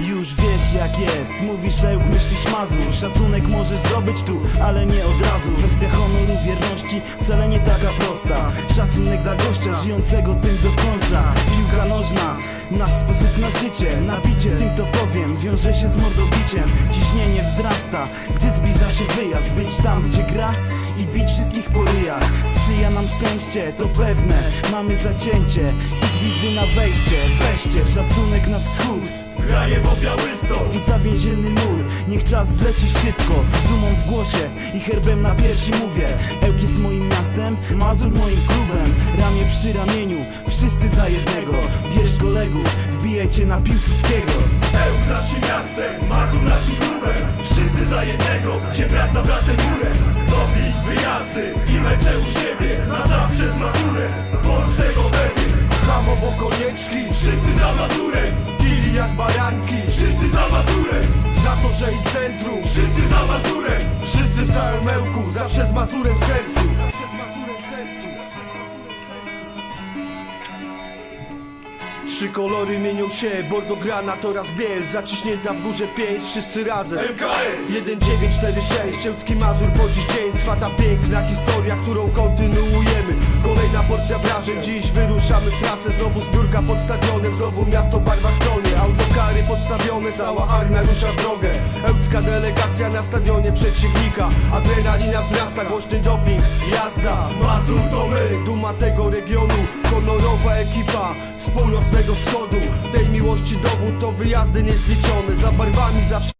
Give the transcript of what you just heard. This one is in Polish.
Już wiesz jak jest, mówisz ełk, myślisz mazur. Szacunek możesz zrobić tu, ale nie od razu. Kwestia honoru, wierności, wcale nie taka prosta. Szacunek dla gościa, żyjącego tym do końca. Piłka nożna, nasz sposób na życie. Nabicie, tym to powiem, wiąże się z mordobiciem. Ciśnienie wzrasta, gdy zbliża się wyjazd. Być tam, gdzie gra i bić wszystkich po ryjach nam szczęście, to pewne. Mamy zacięcie i gwizdy na wejście. Weźcie szacunek na wschód. Grajewo Białystok. I za więzienny mur. Niech czas zleci szybko, dumą w głosie i herbem na piersi mówię. Ełk jest moim miastem, Mazur moim klubem. Ramię przy ramieniu, wszyscy za jednego. Bierz kolegów, wbijajcie na Piłsudskiego. Ełk naszym miastem, Mazur naszym klubem. Wszyscy za jednego, gdzie praca bratem konieczki, Wszyscy za Mazurem, pili jak baranki wszyscy za Mazurem Za to, że i centrum Wszyscy za Mazurem Wszyscy w całym ełku, zawsze z Mazurem w sercu. Zawsze z Mazurem w sercu Trzy kolory mienią się, bordo granat oraz biel. Zaciśnięta w górze pięć, wszyscy razem. MKS 1946, Ełcki Mazur po dziś dzień. Trwa ta piękna historia, którą kontynuujemy Wrażeń, dziś wyruszamy w trasę Znowu zbiórka pod stadionem, znowu miasto w barwach tonie Autokary podstawione, cała armia rusza w drogę. Ełcka delegacja na stadionie przeciwnika. Adrenalina wzrasta, głośny doping, jazda. Mazur to my Duma tego regionu, honorowa ekipa z północnego wschodu. Tej miłości dowód to wyjazdy niezliczone. Za barwami zawsze